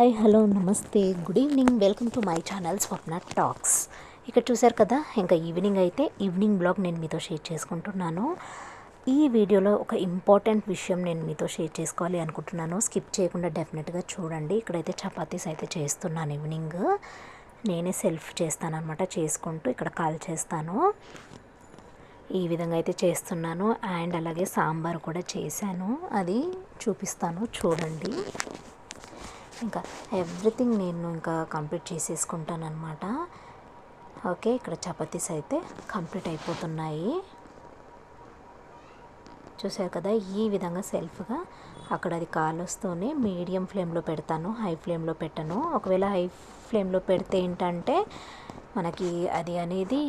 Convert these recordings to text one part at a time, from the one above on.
Hi hello నమస్తే good evening. Welcome to my channel Swapna talks. ఇక్కడ చూశారు కదా ఇంకా ఈవినింగ్ అయితే ఈవినింగ్ బ్లాగ్ నేను మీతో షేర్ చేసుకుంటున్నాను. ఈ వీడియోలో ఒక ఇంపార్టెంట్ విషయం నేను మీతో షేర్ చేసుకోవాలి అనుకుంటున్నాను. స్కిప్ చేయకుండా డెఫినెట్గా చూడండి. ఇక్కడైతే చపాతీస్ అయితే చేస్తున్నాను ఈవినింగ్. నేనే సెల్ఫ్ చేస్తానన్నమాట చేసుకుంటూ ఇక్కడ కాల్ చేస్తాను. ఈ విధంగా అయితే చేస్తున్నాను. అండ్ అలాగే సాంబార్ కూడా చేశాను. అది చూపిస్తాను చూడండి. ఇంకా ఎవ్రీథింగ్ నేను ఇంకా కంప్లీట్ చేసేసుకుంటాను అనమాట ఓకే ఇక్కడ చపాతీస్ అయితే కంప్లీట్ అయిపోతున్నాయి. చూసారు కదా ఈ విధంగా సెల్ఫ్గా అక్కడ అది కాలుస్తూనే మీడియం ఫ్లేమ్లో పెడతాను హై ఫ్లేమ్లో పెట్టను. ఒకవేళ హై ఫ్లేమ్లో పెడితే ఏంటంటే మనకి అది అనేది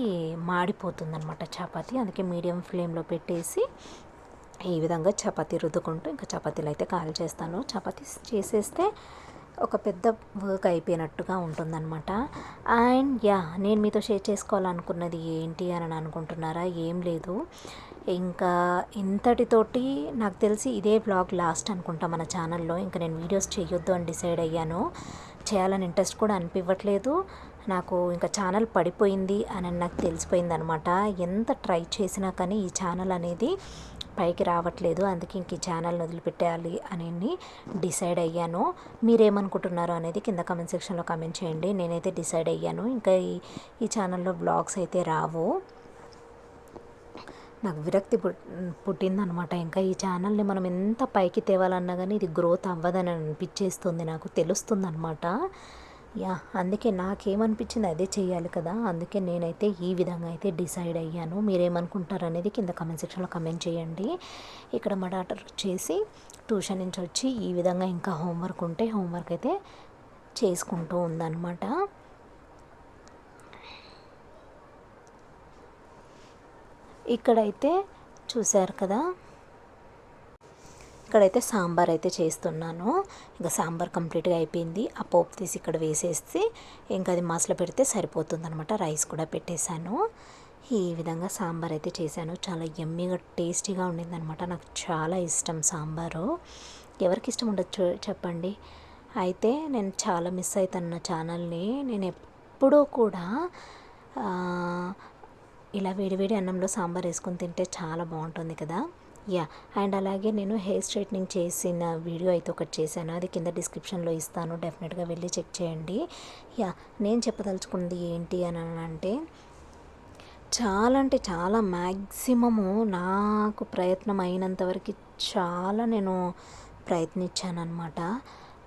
మాడిపోతుంది అనమాట చపాతీ. అందుకే మీడియం ఫ్లేమ్లో పెట్టేసి ఈ విధంగా చపాతీ రుద్దుకుంటూ ఇంకా చపాతీలు అయితే కాల్ చేస్తాను చపాతీ చేసేస్తే ఒక పెద్ద వర్క్ అయిపోయినట్టుగా ఉంటుందన్నమాట. అండ్ యా నేను మీతో షేర్ చేసుకోవాలనుకున్నది ఏంటి అని అనుకుంటున్నారా? ఏం లేదు. ఇంకా ఇంతటితోటి నాకు తెలిసి ఇదే బ్లాగ్ లాస్ట్ అనుకుంటా మన ఛానల్లో ఇంకా నేను వీడియోస్ చేయొద్దు అని డిసైడ్ అయ్యాను. చేయాలని ఇంట్రెస్ట్ కూడా అనిపించట్లేదు నాకు ఇంకా ఛానల్ పడిపోయింది అని నాకు తెలిసిపోయింది అనమాట ఎంత ట్రై చేసినా కానీ ఈ ఛానల్ అనేది పైకి రావట్లేదు. అందుకే ఇంక ఈ ఛానల్ని వదిలిపెట్టాలి అని డిసైడ్ అయ్యాను. మీరేమనుకుంటున్నారు అనేది కింద కమెంట్ సెక్షన్లో కమెంట్ చేయండి. నేనైతే డిసైడ్ అయ్యాను. ఇంకా ఈ ఈ ఛానల్లో బ్లాగ్స్ అయితే రావు. నాకు విరక్తి పుట్టిందనమాట. ఇంకా ఈ ఛానల్ని మనం ఎంత పైకి తేవాలన్నా కానీ ఇది గ్రోత్ అవ్వదని అనిపించేస్తుంది నాకు తెలుస్తుంది అనమాట యా అందుకే నాకేమనిపించింది అదే చేయాలి కదా. అందుకే నేనైతే ఈ విధంగా అయితే డిసైడ్ అయ్యాను. మీరేమనుకుంటారు అనేది కింద కమెంట్ సెక్షన్లో కమెంట్ చేయండి. ఇక్కడ మా డాటర్ చేసి ట్యూషన్ నుంచి వచ్చి ఈ విధంగా ఇంకా హోంవర్క్ ఉంటే హోంవర్క్ అయితే చేసుకుంటూ ఉందన్నమాట. ఇక్కడైతే చూశారు కదా ఇక్కడైతే సాంబార్ అయితే చేస్తున్నాను. ఇంకా సాంబార్ కంప్లీట్గా అయిపోయింది. ఆ పోపు తీసి ఇక్కడ వేసేసి ఇంకా అది మసలు పెడితే సరిపోతుంది అనమాట రైస్ కూడా పెట్టేశాను. ఈ విధంగా సాంబార్ అయితే చేశాను. చాలా ఎమ్మీగా టేస్టీగా ఉండిందనమాట నాకు చాలా ఇష్టం సాంబారు. ఎవరికి ఇష్టం ఉండొచ్చు చెప్పండి. అయితే నేను చాలా మిస్ అవుతాను నా ఛానల్ని. నేను ఎప్పుడూ కూడా ఇలా వేడివేడి అన్నంలో సాంబార్ వేసుకొని తింటే చాలా బాగుంటుంది కదా. యా అండ్ అలాగే నేను హెయిర్ స్ట్రైట్నింగ్ చేసిన వీడియో అయితే ఒకటి చేశాను. అది కింద డిస్క్రిప్షన్లో ఇస్తాను. డెఫినెట్గా వెళ్ళి చెక్ చేయండి. యా నేను చెప్పదలుచుకుంది ఏంటి అని అంటే చాలా అంటే చాలా మ్యాక్సిమము నాకు ప్రయత్నం అయినంతవరకు చాలా నేను ప్రయత్నించాను అనమాట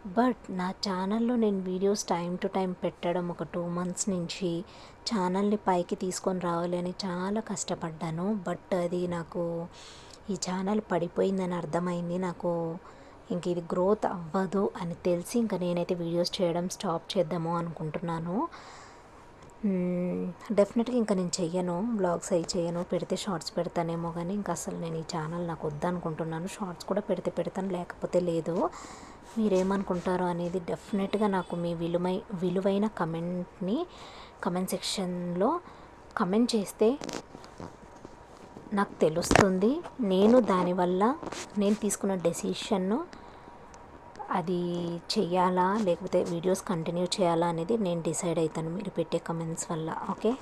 బట్ నా ఛానల్లో నేను వీడియోస్ టైం టు టైం పెట్టడం ఒక టూ మంత్స్ నుంచి ఛానల్ని పైకి తీసుకొని రావాలి అని చాలా కష్టపడ్డాను. బట్ అది నాకు ఈ ఛానల్ పడిపోయిందని అర్థమైంది నాకు. ఇంక ఇది గ్రోత్ అవ్వదు అని తెలిసి ఇంకా నేనైతే వీడియోస్ చేయడం స్టాప్ చేద్దాము అనుకుంటున్నాను. డెఫినెట్గా ఇంకా నేను చెయ్యను. బ్లాగ్స్ అవి చేయను. పెడితే షార్ట్స్ పెడతానేమో కానీ ఇంకా అసలు నేను ఈ ఛానల్ నాకు వద్దనుకుంటున్నాను. షార్ట్స్ కూడా పెడితే పెడతాను లేకపోతే లేదు. మీరేమనుకుంటారో అనేది డెఫినెట్గా నాకు మీ విలువై విలువైన కమెంట్ని కమెంట్ సెక్షన్లో కమెంట్ చేస్తే నాకు తెలుస్తుంది. నేను దానివల్ల నేను తీసుకున్న డెసిషన్ను అది చెయ్యాలా? లేకపోతే వీడియోస్ కంటిన్యూ చేయాలా అనేది నేను డిసైడ్ అవుతాను మీరు పెట్టే కమెంట్స్ వల్ల. ఓకే?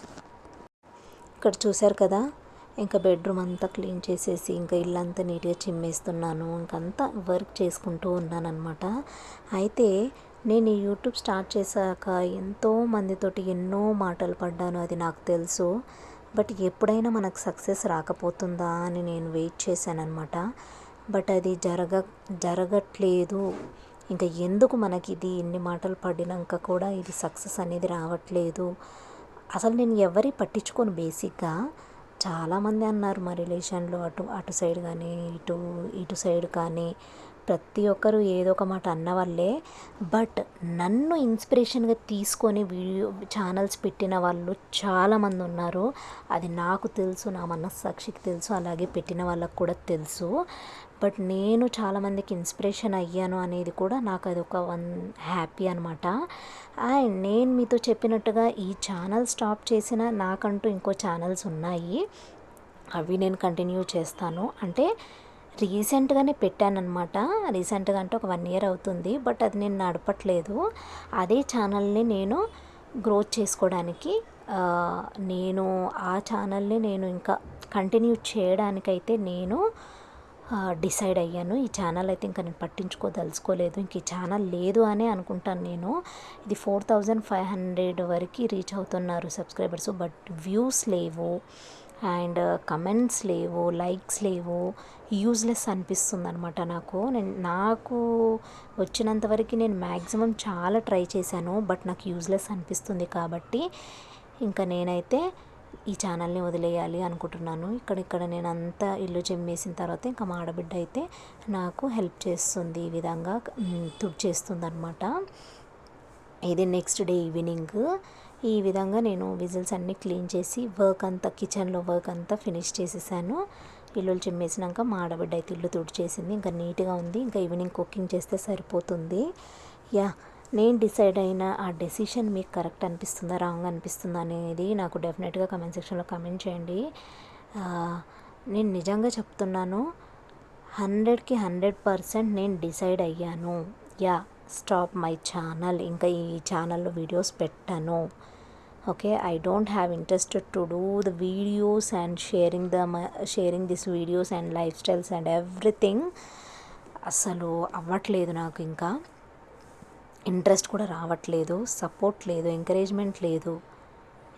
ఇక్కడ చూశారు కదా? ఇంకా బెడ్రూమ్ అంతా క్లీన్ చేసేసి ఇంకా ఇల్లంతా నీట్గా చిమ్మేస్తున్నాను. ఇంకంతా వర్క్ చేసుకుంటూ ఉన్నాను అనమాట అయితే నేను ఈ యూట్యూబ్ స్టార్ట్ చేశాక ఎంతో మందితోటి ఎన్నో మాటలు పడ్డాను అది నాకు తెలుసు. బట్ ఎప్పుడైనా మనకు సక్సెస్ రాకపోతుందా అని నేను వెయిట్ చేశానమాట బట్ అది జరగ జరగట్లేదు. ఇంకా ఎందుకు మనకి ఇది ఎన్ని మాటలు పడినాక కూడా ఇది సక్సెస్ అనేది రావట్లేదు. అసలు నేను ఎవరి పట్టించుకోను బేసిక్గా. చాలామంది అన్నారు మా రిలేషన్లో అటు అటు సైడ్ కానీ ఇటు ఇటు సైడ్ కానీ. ప్రతి ఒక్కరు ఏదో ఒక మాట అన్న వాళ్ళే బట్ నన్ను ఇన్స్పిరేషన్గా తీసుకొని వీడియో ఛానల్స్ పెట్టిన వాళ్ళు చాలామంది ఉన్నారు. అది నాకు తెలుసు నా మనస్సాక్షికి తెలుసు అలాగే పెట్టిన వాళ్ళకు కూడా తెలుసు. బట్ నేను చాలామందికి ఇన్స్పిరేషన్ అయ్యాను అనేది కూడా నాకు అది ఒక వన్ హ్యాపీ అనమాట అండ్ నేను మీతో చెప్పినట్టుగా ఈ ఛానల్ స్టాప్ చేసిన నాకంటూ ఇంకో ఛానల్స్ ఉన్నాయి. అవి నేను కంటిన్యూ చేస్తాను. అంటే రీసెంట్గానే పెట్టానమాట రీసెంట్గా అంటే ఒక వన్ ఇయర్ అవుతుంది. బట్ అది నేను నడపట్లేదు. అదే ఛానల్ని నేను గ్రోత్ చేసుకోవడానికి నేను ఆ ఛానల్ని నేను ఇంకా కంటిన్యూ చేయడానికైతే నేను డిసైడ్ అయ్యాను. ఈ ఛానల్ అయితే ఇంకా నేను పట్టించుకోదలుచుకోలేదు ఇంక ఈ ఛానల్ లేదు అనే అనుకుంటాను నేను. ఇది ఫోర్ థౌజండ్ ఫైవ్ హండ్రెడ్ వరకు రీచ్ అవుతున్నారు సబ్స్క్రైబర్స్. బట్ వ్యూస్ లేవు. అండ్ కమెంట్స్ లేవు లైక్స్ లేవు. యూజ్లెస్ అనిపిస్తుంది అనమాట నాకు. నేను నాకు వచ్చినంత వరకు నేను మ్యాక్సిమం చాలా ట్రై చేశాను బట్ నాకు యూజ్లెస్ అనిపిస్తుంది కాబట్టి ఇంకా నేనైతే ఈ ఛానల్ని వదిలేయాలి అనుకుంటున్నాను. ఇక్కడ ఇక్కడ నేను అంతా ఇల్లు చెమ్మేసిన తర్వాత ఇంకా మా ఆడబిడ్డ అయితే నాకు హెల్ప్ చేస్తుంది ఈ విధంగా తుడి తుడిచేస్తుంది అనమాట ఇది నెక్స్ట్ డే ఈవినింగ్. ఈ విధంగా నేను విజిల్స్ అన్నీ క్లీన్ చేసి వర్క్ అంతా కిచెన్లో వర్క్ అంతా ఫినిష్ చేసేసాను. ఇల్లు చిమ్మేసినాక మా ఆడబిడ్డ అయితే ఇల్లు తుడిచేసింది. ఇంకా నీట్గా ఉంది. ఇంకా ఈవినింగ్ కుకింగ్ చేస్తే సరిపోతుంది. యా నేను డిసైడ్ అయిన ఆ డెసిషన్ మీకు కరెక్ట్ అనిపిస్తుందా రాంగ్ అనిపిస్తుందా అనేది నాకు డెఫినెట్గా కమెంట్ సెక్షన్లో కమెంట్ చేయండి. నేను నిజంగా చెప్తున్నాను హండ్రెడ్కి హండ్రెడ్ పర్సెంట్ నేను డిసైడ్ అయ్యాను. Yeah stop my channel. ఇంకా ఈ ఛానల్లో వీడియోస్ పెట్టాను. Okay I don't have interest to do the videos and sharing the sharing this videos and lifestyles and everything అసలు అవ్వట్లేదు నాకు ఇంకా. ఇంట్రెస్ట్ కూడా రావట్లేదు సపోర్ట్ లేదు ఎంకరేజ్మెంట్ లేదు.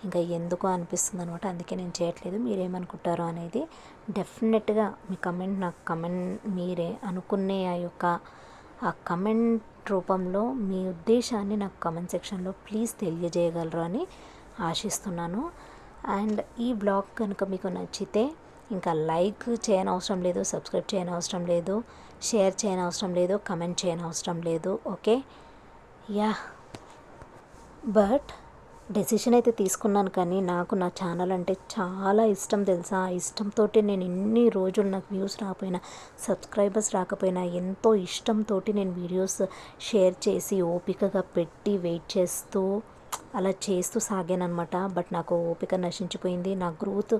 ఇంకా ఎందుకో అనిపిస్తుంది అనమాట అందుకే నేను చేయట్లేదు. మీరేమనుకుంటారో అనేది డెఫినెట్గా మీ కమెంట్ నాకు కమెంట్ మీరే అనుకునే ఆ యొక్క ఆ కమెంట్ రూపంలో మీ ఉద్దేశాన్ని నాకు కమెంట్ సెక్షన్లో ప్లీజ్ తెలియజేయగలరు అని ఆశిస్తున్నాను. అండ్ ఈ బ్లాగ్ కనుక మీకు నచ్చితే ఇంకా లైక్ చేయని అవసరం లేదు సబ్స్క్రైబ్ చేయని అవసరం లేదు షేర్ చేయని అవసరం లేదు కమెంట్ చేయని అవసరం లేదు ఓకే? యా. బట్ డెసిషన్ అయితే తీసుకున్నాను కానీ నాకు నా ఛానల్ అంటే చాలా ఇష్టం తెలుసా? ఆ ఇష్టంతో నేను ఎన్ని రోజులు నాకు వ్యూస్ రాకపోయినా సబ్స్క్రైబర్స్ రాకపోయినా ఎంతో ఇష్టంతో నేను వీడియోస్ షేర్ చేసి ఓపికగా పెట్టి వెయిట్ చేస్తూ అలా చేస్తూ సాగానమాట బట్ నాకు ఓపిక నశించిపోయింది. నా గ్రోత్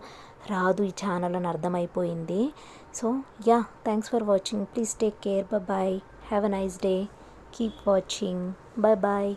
రాదు. ఈ ఛానల్ అని అర్థమైపోయింది. So yeah thanks for watching. Please take care. Bye have a nice day. Keep watching. Bye bye